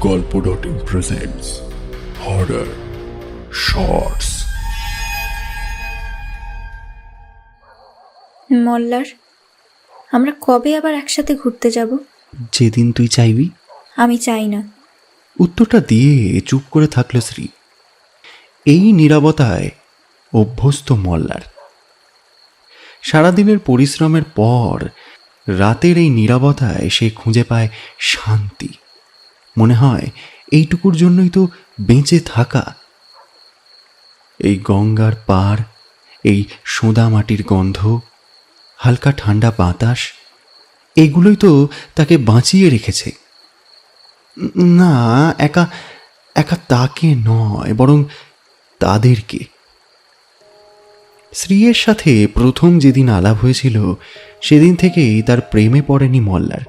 Golpo dot in presents horror shorts Mallar আমরা কবে আবার একসাথে ঘুরতে যাব? যেদিন তুই চাইবি। আমি চাই না। উত্তরটা দিয়ে চুপ করে থাকল শ্রী। এই নীরবতায় অভ্যস্ত মল্লার। সারাদিনের পরিশ্রমের পর রাতের এই নীরবতায় সে খুঁজে পায় শান্তি। মনে হয় এইটুকুর জন্যই তো বেঁচে থাকা। এই গঙ্গার পার, এই সোঁদা মাটির গন্ধ, হালকা ঠান্ডা বাতাস, এগুলোই তো তাকে বাঁচিয়ে রেখেছে। না, একা একা তাকে নয়, বরং তাদেরকে। শ্রীয়ের সাথে প্রথম যেদিন আলাপ হয়েছিল, সেদিন থেকেই তার প্রেমে পড়েনি মল্লার।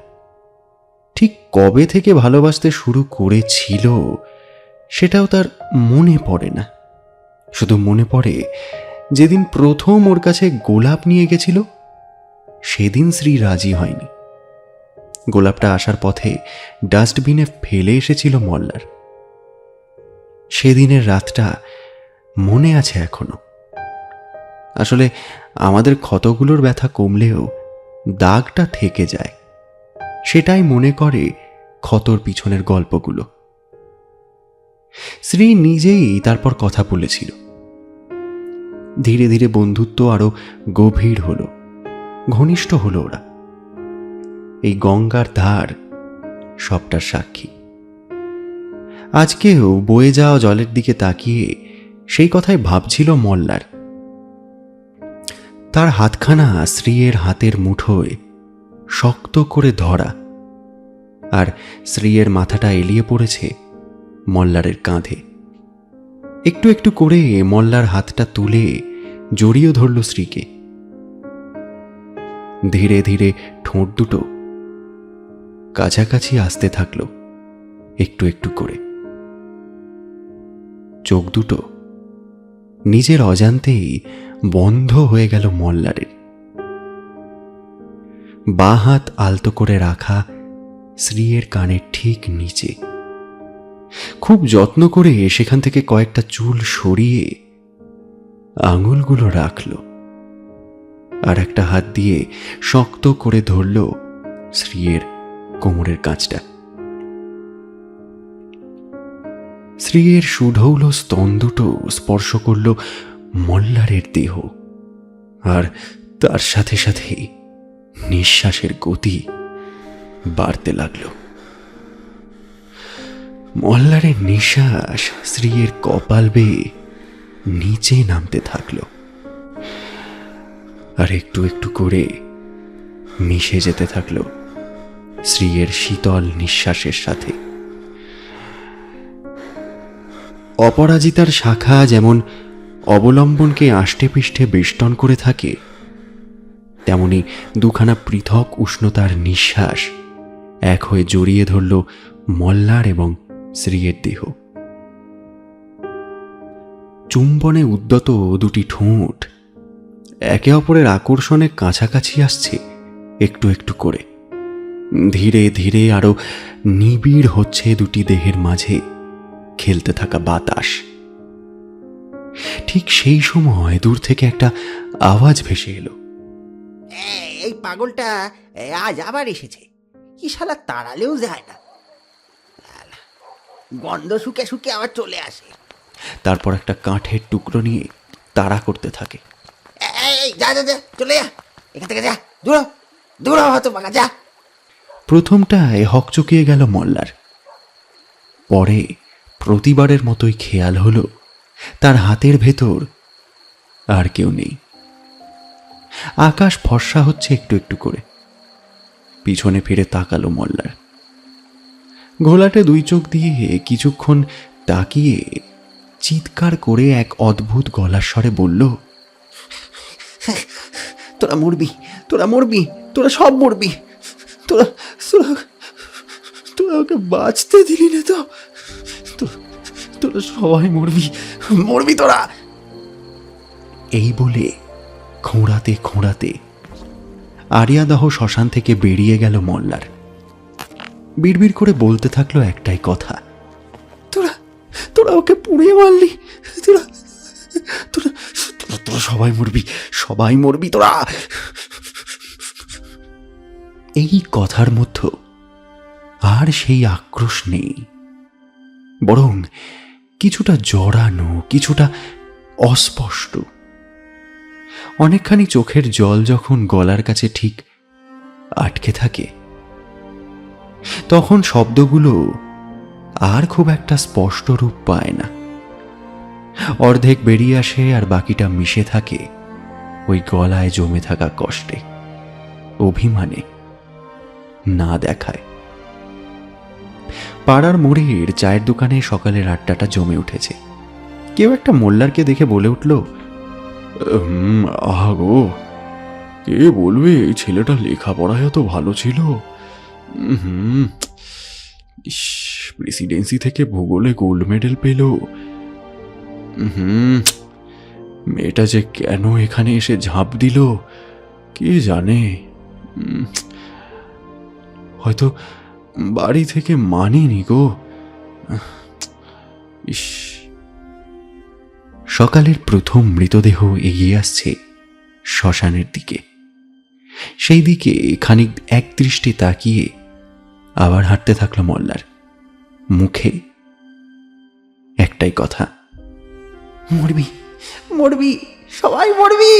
ঠিক কবে থেকে ভালোবাসতে শুরু করেছিল সেটাও তার মনে পড়ে না। শুধু মনে পড়ে যেদিন প্রথম ওর কাছে গোলাপ নিয়ে গেছিল, সেদিন শ্রী রাজি হয়নি। গোলাপটা আসার পথে ডাস্টবিনে ফেলে এসেছিল মল্লার। সেদিনের রাতটা মনে আছে এখনও। আসলে আমাদের ক্ষতগুলোর ব্যথা কমলেও দাগটা থেকে যায়। সেটাই মনে করে ক্ষতর পিছনের গল্পগুলো। শ্রী নিজেই তারপর কথা বলেছিল। ধীরে ধীরে বন্ধুত্ব আরও গভীর হলো, ঘনিষ্ঠ হলো ওরা। এই গঙ্গার ধার সবটার সাক্ষী। আজকেও বয়ে যাওয়া জলের দিকে তাকিয়ে সেই কথাই ভাবছিল মল্লার। তার হাতখানা শ্রীয়ের হাতের মুঠোয় শক্ত করে ধরা আর শ্রীয়ের মাথাটা এলিয়ে পড়েছে মল্লারের কাঁধে। একটু একটু করে মল্লার হাতটা তুলে জড়িয়ে ধরল শ্রীকে ধীরে ধীরে ঠোঁট দুটো কাছাকাছি আসতে থাকল একটু একটু করে। চোখ দুটো নিজের অজান্তেই বন্ধ হয়ে গেল মল্লারের। বা হাত আলতো করে রাখা শ্রীয়ের কানের ঠিক নিচে। খুব যত্ন করে সেখান থেকে কয়েকটা চুল সরিয়ে আঙুলগুলো রাখল আর একটা হাত দিয়ে শক্ত করে ধরল শ্রীয়ের কোমরের কাঁচটা। শ্রীয়ের সুঢৌল স্তন দুটো স্পর্শ করল মল্লারের দেহ আর তার সাথে সাথে নিঃশ্বাসের গতি বাড়তে লাগল। মল্লারের নিঃশ্বাস শ্রীয়ের কপাল বেয়ে নিচে নামতে থাকল। আর একটু একটু করে মিশে যেতে থাকল শ্রীয়ের শীতল নিঃশ্বাসের সাথে। অপরাজিতার শাখা যেমন অবলম্বনকে আষ্টে পৃষ্ঠে বেষ্টন করে থাকে, তেমনি দুখানা পৃথক উষ্ণতার নিঃশ্বাস এক হয়ে জড়িয়ে ধরল মল্লার এবং শ্রীয়ের দেহ। চুম্বনে উদ্যত দুটি ঠোঁট। একে অপরের আকর্ষণে কাছাকাছি আসছে একটু একটু করে। ধীরে ধীরে আরও নিবিড় হচ্ছে দুটি দেহের মাঝে খেলতে থাকা বাতাস। ঠিক সেই সময় দূর থেকে একটা আওয়াজ ভেসে এলো। এই পাগলটা আজ আবার এসেছে। কি শালা তাড়ালেও যায় না। গন্ধ শুকে শুকে আবার চলে আসে। তারপর একটা কাঠের টুকরো নিয়ে তাড়া করতে থাকে। এই যা যা যা চলে যা। এখান থেকে যা দূর দূর হতো পাকা যা। প্রথমটায় হকচকিয়ে গেল মল্লার। পরে প্রতিবারের মতোই খেয়াল হলো তার হাতের ভেতর আর কেউ নেই। আকাশ ফর্সা হচ্ছে একটু একটু করে। পিছনে ফিরে তাকালো মল্লার। ঘোলাটে দুই চোখ দিয়ে কিছুক্ষণ তাকিয়ে চিৎকার করে এক অদ্ভুত গলার স্বরে বলল তোরা মরবি তোরা মরবি, তোরা সব মরবি। তোরা তোরা ওকে বাঁচতে দিলি না তো- তোরা সবাই মরবি মরবি তোরা। এই বলে খোঁড়াতে খোঁড়াতে আরিয়াদহ শ্মশান থেকে বেরিয়ে গেল মল্লার। বিড়বিড় করে বলতে থাকল একটাই কথা। তোরা তোরা ওকে পুড়িয়ে মারলি। তোরা তোরা তোরা সবাই মরবি সবাই মরবি তোরা! এই কথার মধ্যে আর সেই আক্রোশ নেই। বরং কিছুটা জড়ানো, কিছুটা অস্পষ্ট। অনেকখানি চোখের জল যখন গলার কাছে ঠিক আটকে থাকে, তখন শব্দগুলো আর খুব একটা স্পষ্ট রূপ পায় না। অর্ধেক বেরিয়ে আসে আর বাকিটা মিশে থাকে ওই গলায় জমে থাকা কষ্টে, অভিমানে না দেখায়। পাড়ার মোড়ের চায়ের দোকানে সকালের আড্ডাটা জমে উঠেছে। কেউ একটা মোল্লারকে দেখে বলে উঠল আহা গো। কে বলবে, এই ছেলেটা লেখাপড়ায় এত ভালো ছিল? হুম। ইস, প্রেসিডেন্সি থেকে ভূগোলে গোল্ড মেডেল পেল। হুম। মেয়েটা যে কেন এখানে এসে ঝাঁপ দিল, কে জানে? হয়তো বাড়ি থেকে মানিনি গো। ইস। সকালের প্রথম মৃতদেহ এগিয়ে আসছে শ্মশানের দিকে। সেই দিকে খানিক একদৃষ্টি তাকিয়ে আবার হাঁটতে থাকল মল্লার। মুখে একটাই কথা, মরবি মরবি, সবাই মরবি!